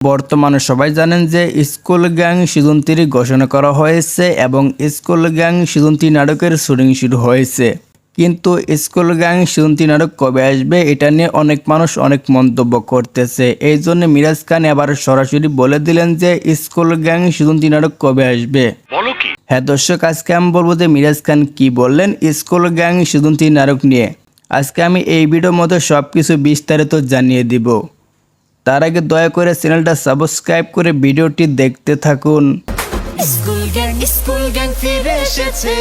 বর্তমানে সবাই জানেন যে স্কুল গ্যাং সিজন থ্রি ঘোষণা করা হয়েছে এবং স্কুল গ্যাং সিজন থ্রি নাটকের শুটিং শুরু হয়েছে। কিন্তু স্কুল গ্যাং সিজন থ্রি নাটক কবে আসবে এটা নিয়ে অনেক মানুষ অনেক মন্তব্য করতেছে। এই জন্য মিরাজ খান এবার সরাসরি বলে দিলেন যে স্কুল গ্যাং সিজন থ্রি নাটক কবে আসবে। হ্যাঁ দর্শক আজকে আমি বলব যে মিরাজ খান কি বললেন স্কুল গ্যাং সিজন থ্রি নাটক নিয়ে। আজকে আমি এই ভিডিওর মধ্যে সব কিছু বিস্তারিত জানিয়ে দিব। তার আগে দয়া করে চ্যানেলটা সাবস্ক্রাইব করে ভিডিওটি দেখতে থাকুন। স্কুল গ্যাং স্কুল গ্যাং ফিরে এসেছে।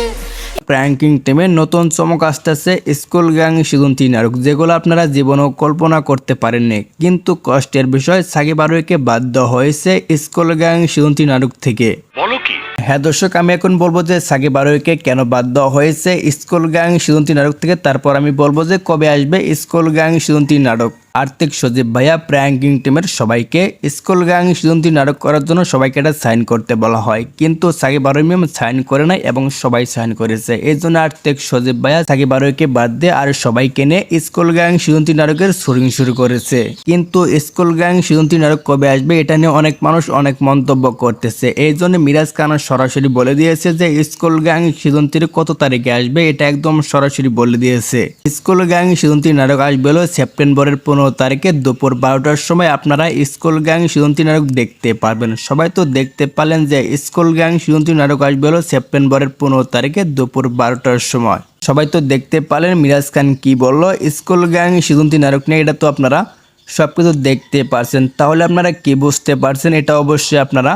প্র্যাঙ্কিং টিমে নতুন চমক আসতেছে স্কুল গ্যাং সিজন তিন আরক যেগুলো আপনারা জীবনেও কল্পনা করতে পারেননি। কিন্তু কষ্টের বিষয় সাকিব আরুকে বাধ্য হয়েছে স্কুল গ্যাং সিজন তিন আরক থেকে। বলো কি? হ্যাঁ দর্শক, আমি এখন বলব যে সাকিব আরোহীকে কেন বাদ দেওয়া হয়েছে স্কুল গ্যাং সিজন নাটক থেকে। তারপর আমি বলব যে কবে আসবে স্কুল গ্যাং সিজন নাটক। আর্থিক সজীব ভাইয়া প্র্যাঙ্কিং টিমের সবাইকে স্কুল গ্যাং সিজন নাটক করার জন্য সবাইকে এটা সাইন করতে বলা হয়। কিন্তু সাকিব আরোহী ম্যাম সাইন করে নাই এবং সবাই সাইন করেছে। এই জন্য আর্থিক সজীব ভাইয়া সাকিব আরোহীকে বাদ দিয়ে আর সবাইকে নিয়ে স্কুল গ্যাং সিজন নাটকের শুটিং শুরু করেছে। কিন্তু স্কুল গ্যাং সিজন নাটক কবে আসবে এটা নিয়ে অনেক মানুষ অনেক মন্তব্য করতেছে। এই জন্য মিরাজ খান সরাসরি বলে দিয়েছে যে স্কুল গ্যাং সিজন কত তারিখে আসবে এটা একদম সরাসরি বলে দিয়েছে। স্কুল গ্যাং সিজন নাটক আসবে হলো সেপ্টেম্বরের পনেরো তারিখে দুপুর বারোটার সময়। আপনারা স্কুল গ্যাং সিজন নাটক দেখতে পারবেন। সবাই তো দেখতে পারলেন যে স্কুল গ্যাং সিজন নাটক আসবে হলো সেপ্টেম্বরের পনেরো তারিখে দুপুর বারোটার সময়। সবাই তো দেখতে পারলেন মিরাজ খান কি বলল। স্কুল গ্যাং সিজন নাটক নিয়ে এটা তো আপনারা সব কিছু দেখতে পারছেন। তাহলে আপনারা কি বুঝতে পারছেন? এটা অবশ্যই আপনারা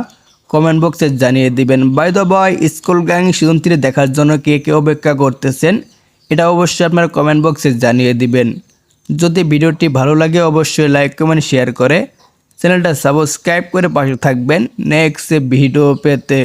কমেন্ট বক্সে জানিয়ে দিবেন by the way school gang season three দেখার জন্য কে কে অপেক্ষা করতেছেন? এটা অবশ্যই আপনারা কমেন্ট বক্সে জানিয়ে দিবেন। যদি ভিডিওটি ভালো লাগে, অবশ্যই লাইক, কমেন্ট, শেয়ার করে চ্যানেলটা সাবস্ক্রাইব করে পাশে থাকবেন। নেক্সট ভিডিও পেতে।